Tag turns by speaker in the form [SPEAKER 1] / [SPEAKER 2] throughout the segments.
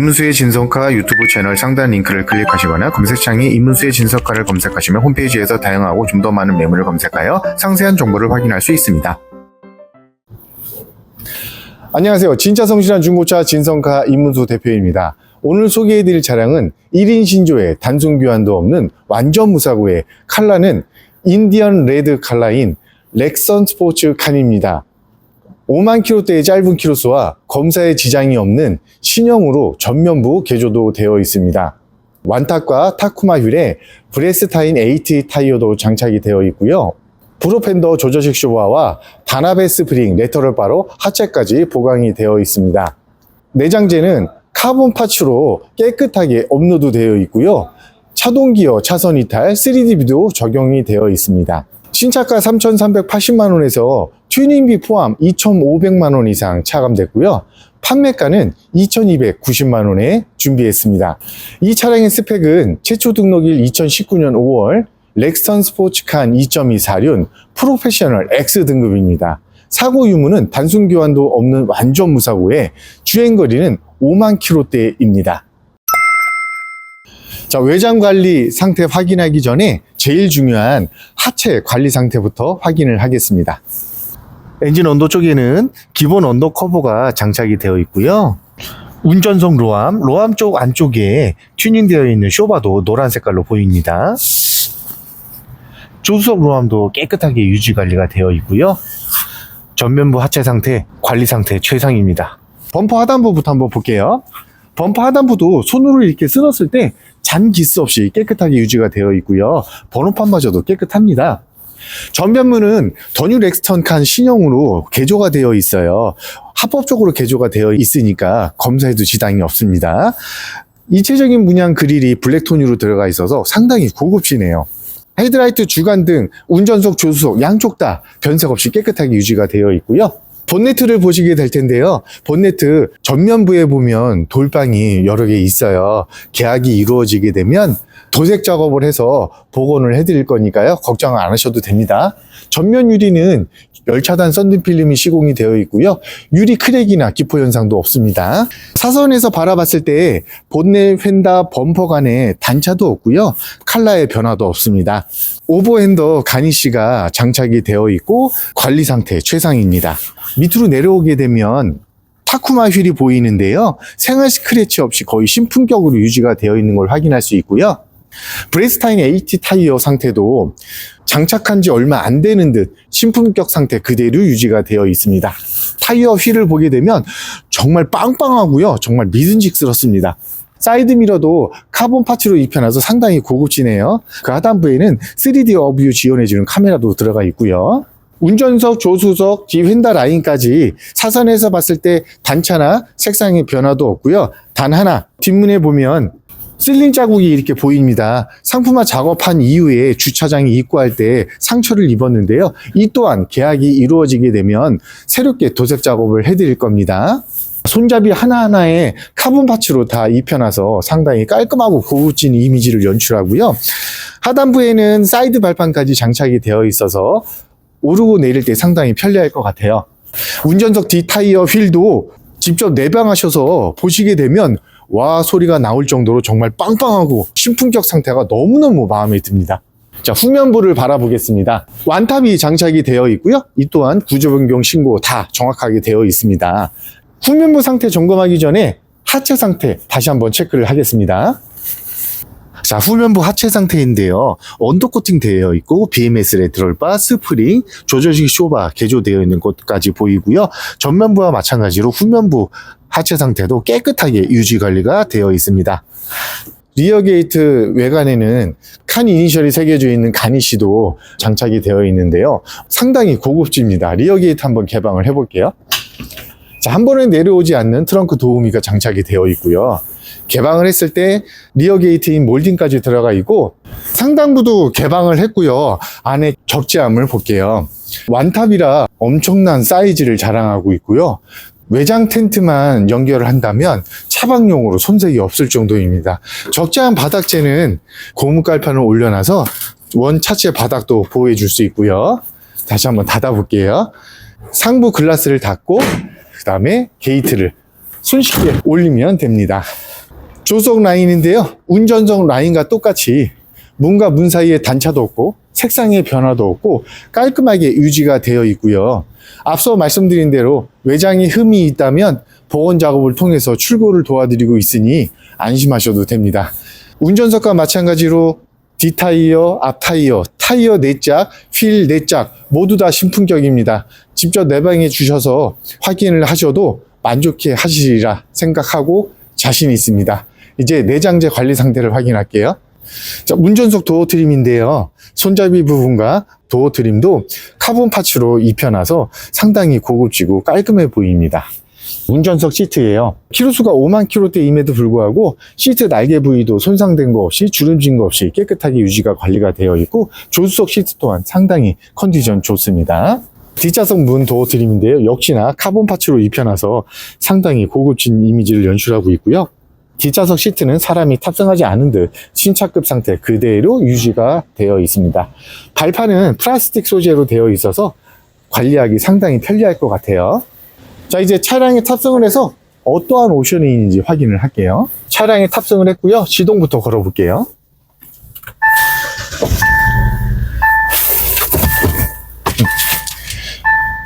[SPEAKER 1] 임문수의 진성카 유튜브 채널 상단 링크를 클릭하시거나 검색창에 임문수의 진성카를 검색하시면 홈페이지에서 다양하고 좀 더 많은 매물을 검색하여 상세한 정보를 확인할 수 있습니다.
[SPEAKER 2] 안녕하세요. 진짜 성실한 중고차 진성카 임문수 대표입니다. 오늘 소개해드릴 차량은 1인 신조에 단순 교환도 없는 완전 무사고의 칼라는 인디언 레드 칼라인 렉선 스포츠 칸입니다. 5만 킬로대의 짧은 키로수와 검사에 지장이 없는 신형으로 전면부 개조도 되어 있습니다. 완탁과 타쿠마 휠에 브레스타인 AT 타이어도 장착이 되어 있고요. 브로펜더 조저식 쇼바와 다나베 스프링 레터럴 바로 하체까지 보강이 되어 있습니다. 내장재는 카본 파츠로 깨끗하게 업로드 되어 있고요. 차동 기어 차선 이탈 3DB도 적용이 되어 있습니다. 신차가 3,380만 원에서 튜닝비 포함 2,500만 원 이상 차감됐고요. 판매가는 2,290만 원에 준비했습니다. 이 차량의 스펙은 최초 등록일 2019년 5월 렉스턴 스포츠칸 2.2 사륜 프로페셔널 X 등급입니다. 사고 유무는 단순 교환도 없는 완전 무사고에 주행 거리는 5만 킬로대입니다. 자, 외장 관리 상태 확인하기 전에 제일 중요한 하체 관리 상태부터 확인을 하겠습니다.
[SPEAKER 1] 엔진 언더 쪽에는 기본 언더 커버가 장착이 되어 있고요. 운전석 로암, 로암 쪽 안쪽에 튜닝되어 있는 쇼바도 노란 색깔로 보입니다. 조수석 로암도 깨끗하게 유지 관리가 되어 있고요. 전면부 하체 상태, 관리 상태 최상입니다.
[SPEAKER 2] 범퍼 하단부부터 한번 볼게요. 범퍼 하단부도 손으로 이렇게 쓸었을 때 잔 기스 없이 깨끗하게 유지가 되어 있고요. 번호판마저도 깨끗합니다. 전면문은 더뉴 렉스턴 칸 신형으로 개조가 되어 있어요. 합법적으로 개조가 되어 있으니까 검사에도 지장이 없습니다. 이체적인 문양 그릴이 블랙톤으로 들어가 있어서 상당히 고급지네요. 헤드라이트 주간 등, 운전석, 조수석 양쪽 다 변색 없이 깨끗하게 유지가 되어 있고요. 본네트를 보시게 될 텐데요. 본네트 전면부에 보면 돌방이 여러 개 있어요. 계약이 이루어지게 되면 도색 작업을 해서 복원을 해드릴 거니까요. 걱정 안 하셔도 됩니다. 전면 유리는 열차단 썬딩 필름이 시공이 되어 있고요. 유리 크랙이나 기포 현상도 없습니다. 사선에서 바라봤을 때 본넷, 휀다, 범퍼 간에 단차도 없고요. 칼라의 변화도 없습니다. 오버핸더 가니쉬가 장착이 되어 있고 관리 상태 최상입니다. 밑으로 내려오게 되면 타쿠마 휠이 보이는데요. 생활 스크래치 없이 거의 신품격으로 유지가 되어 있는 걸 확인할 수 있고요. 브레스타인 AT 타이어 상태도 장착한 지 얼마 안 되는 듯 신품격 상태 그대로 유지가 되어 있습니다. 타이어 휠을 보게 되면 정말 빵빵하고요. 정말 믿음직스럽습니다. 사이드 미러도 카본 파츠로 입혀놔서 상당히 고급지네요. 그 하단부에는 3D 어뷰 지원해주는 카메라도 들어가 있고요. 운전석, 조수석, 뒤 휀다 라인까지 사선에서 봤을 때 단차나 색상의 변화도 없고요. 단 하나, 뒷문에 보면 실린 자국이 이렇게 보입니다. 상품화 작업한 이후에 주차장에 입고할 때 상처를 입었는데요. 이 또한 계약이 이루어지게 되면 새롭게 도색 작업을 해드릴 겁니다. 손잡이 하나하나에 카본 파츠로 다 입혀놔서 상당히 깔끔하고 고급진 이미지를 연출하고요. 하단부에는 사이드 발판까지 장착이 되어 있어서 오르고 내릴 때 상당히 편리할 것 같아요. 운전석 뒤 타이어 휠도 직접 내방하셔서 보시게 되면 와 소리가 나올 정도로 정말 빵빵하고 신품격 상태가 너무너무 마음에 듭니다. 자, 후면부를 바라보겠습니다. 완탑이 장착이 되어 있고요. 이 또한 구조 변경 신고 다 정확하게 되어 있습니다. 후면부 상태 점검하기 전에 하체 상태 다시 한번 체크를 하겠습니다. 자, 후면부 하체 상태인데요. 언더 코팅 되어 있고, BMS 레트럴 바, 스프링, 조절식 쇼바 개조되어 있는 것까지 보이고요. 전면부와 마찬가지로 후면부 하체 상태도 깨끗하게 유지 관리가 되어 있습니다. 리어 게이트 외관에는 칸 이니셜이 새겨져 있는 가니쉬도 장착이 되어 있는데요. 상당히 고급집니다. 리어 게이트 한번 개방을 해볼게요. 자, 한 번에 내려오지 않는 트렁크 도우미가 장착이 되어 있고요. 개방을 했을 때 리어 게이트인 몰딩까지 들어가 있고 상단부도 개방을 했고요. 안에 적재함을 볼게요. 완탑이라 엄청난 사이즈를 자랑하고 있고요. 외장 텐트만 연결을 한다면 차박용으로 손색이 없을 정도입니다. 적재한 바닥재는 고무 깔판을 올려놔서 원 차체 바닥도 보호해 줄 수 있고요. 다시 한번 닫아 볼게요. 상부 글라스를 닫고 그 다음에 게이트를 손쉽게 올리면 됩니다. 조석 라인인데요. 운전석 라인과 똑같이 문과 문 사이에 단차도 없고 색상의 변화도 없고 깔끔하게 유지가 되어 있고요. 앞서 말씀드린 대로 외장에 흠이 있다면 복원 작업을 통해서 출고를 도와드리고 있으니 안심하셔도 됩니다. 운전석과 마찬가지로 뒷타이어, 앞타이어, 타이어 4짝, 휠 4짝 모두 다 신품격입니다. 직접 내방해 주셔서 확인을 하셔도 만족해 하시리라 생각하고 자신 있습니다. 이제 내장재 관리 상태를 확인할게요. 자, 운전석 도어 트림인데요. 손잡이 부분과 도어 트림도 카본 파츠로 입혀놔서 상당히 고급지고 깔끔해 보입니다. 운전석 시트예요. 키로수가 5만 킬로대임에도 불구하고 시트 날개 부위도 손상된 거 없이 주름진 거 없이 깨끗하게 유지가 관리가 되어 있고 조수석 시트 또한 상당히 컨디션 좋습니다. 뒷좌석 문 도어 트림인데요. 역시나 카본 파츠로 입혀놔서 상당히 고급진 이미지를 연출하고 있고요. 뒷좌석 시트는 사람이 탑승하지 않은 듯 신차급 상태 그대로 유지가 되어 있습니다. 발판은 플라스틱 소재로 되어 있어서 관리하기 상당히 편리할 것 같아요. 자, 이제 차량에 탑승을 해서 어떠한 옵션이 있는지 확인을 할게요. 차량에 탑승을 했고요. 시동부터 걸어볼게요.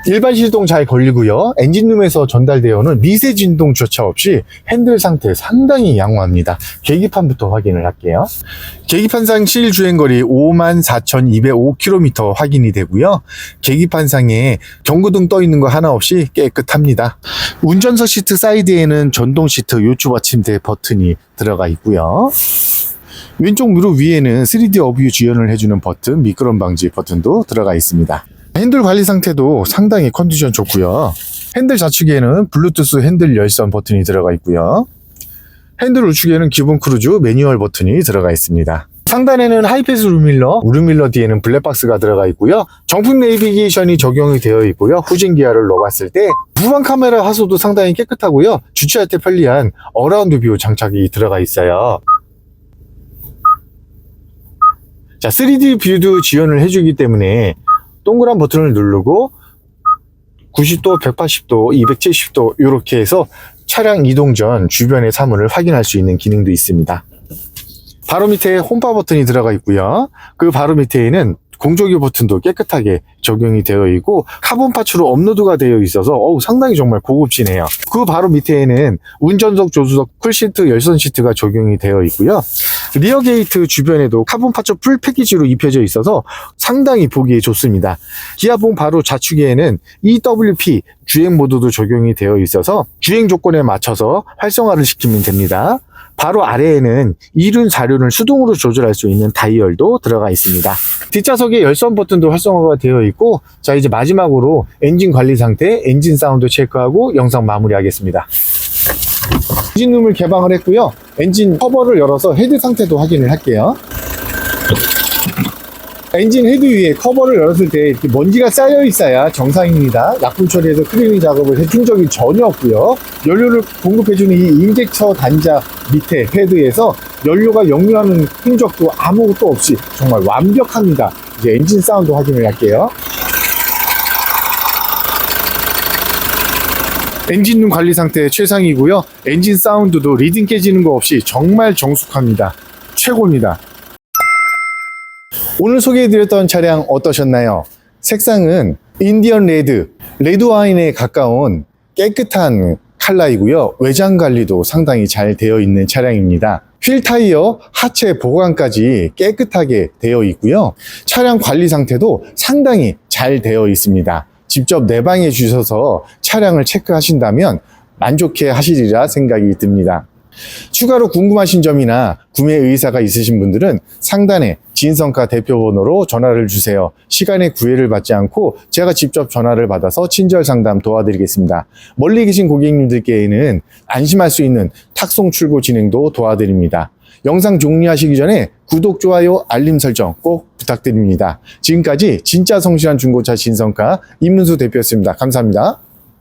[SPEAKER 2] 일반 시동 잘 걸리고요. 엔진룸에서 전달되어오는 미세 진동조차 없이 핸들 상태 상당히 양호합니다. 계기판부터 확인을 할게요. 계기판상 실 주행거리 54,205km 확인이 되고요. 계기판상에 경고등 떠 있는 거 하나 없이 깨끗합니다. 운전석 시트 사이드에는 전동 시트 요추 받침대 버튼이 들어가 있고요. 왼쪽 무릎 위에는 3D 어뷰 지원을 해주는 버튼, 미끄럼 방지 버튼도 들어가 있습니다. 핸들 관리 상태도 상당히 컨디션 좋고요. 핸들 좌측에는 블루투스 핸들 열선 버튼이 들어가 있고요. 핸들 우측에는 기본 크루즈 매뉴얼 버튼이 들어가 있습니다. 상단에는 하이패스 룸밀러, 룸밀러 뒤에는 블랙박스가 들어가 있고요. 정품 내비게이션이 적용이 되어 있고요. 후진 기어를 넣어봤을 때 후방 카메라 화소도 상당히 깨끗하고요. 주차할 때 편리한 어라운드 뷰 장착이 들어가 있어요. 자, 3D 뷰도 지원을 해주기 때문에 동그란 버튼을 누르고 90도, 180도, 270도 이렇게 해서 차량 이동 전 주변의 사물을 확인할 수 있는 기능도 있습니다. 바로 밑에 홈파 버튼이 들어가 있고요. 그 바로 밑에는 공조기 버튼도 깨끗하게 적용이 되어 있고 카본 파츠로 업로드가 되어 있어서 어우, 상당히 정말 고급지네요. 그 바로 밑에는 운전석, 조수석, 쿨시트, 열선 시트가 적용이 되어 있고요. 리어 게이트 주변에도 카본 파츠 풀 패키지로 입혀져 있어서 상당히 보기 좋습니다. 기아봉 바로 좌측에는 EWP 주행 모드도 적용이 되어 있어서 주행 조건에 맞춰서 활성화를 시키면 됩니다. 바로 아래에는 이륜, 사륜을 수동으로 조절할 수 있는 다이얼도 들어가 있습니다. 뒷좌석에 열선 버튼도 활성화가 되어 있고 자 이제 마지막으로 엔진 관리 상태, 엔진 사운드 체크하고 영상 마무리하겠습니다. 엔진룸을 개방을 했고요. 엔진 커버를 열어서 헤드 상태도 확인을 할게요. 엔진 헤드 위에 커버를 열었을 때 먼지가 쌓여 있어야 정상입니다. 약품 처리해서 클리닝 작업을 해준 적이 전혀 없고요. 연료를 공급해주는 이 인젝터 단자 밑에 헤드에서 연료가 역류하는 흔적도 아무것도 없이 정말 완벽합니다. 이제 엔진 사운드 확인을 할게요. 엔진 룸 관리 상태 최상이고요. 엔진 사운드도 리딩 깨지는 거 없이 정말 정숙합니다. 최고입니다. 오늘 소개해드렸던 차량 어떠셨나요? 색상은 인디언 레드, 레드 와인에 가까운 깨끗한 컬러이고요. 외장 관리도 상당히 잘 되어 있는 차량입니다. 휠 타이어, 하체 보강까지 깨끗하게 되어 있고요. 차량 관리 상태도 상당히 잘 되어 있습니다. 직접 내방해 주셔서 차량을 체크하신다면 만족해 하시리라 생각이 듭니다. 추가로 궁금하신 점이나 구매 의사가 있으신 분들은 상단에 진성카 대표 번호로 전화를 주세요. 시간에 구애를 받지 않고 제가 직접 전화를 받아서 친절 상담 도와드리겠습니다. 멀리 계신 고객님들께는 안심할 수 있는 탁송 출고 진행도 도와드립니다. 영상 종료하시기 전에 구독, 좋아요, 알림 설정 꼭 부탁드립니다. 지금까지 진짜 성실한 중고차 진성카 임문수 대표였습니다. 감사합니다.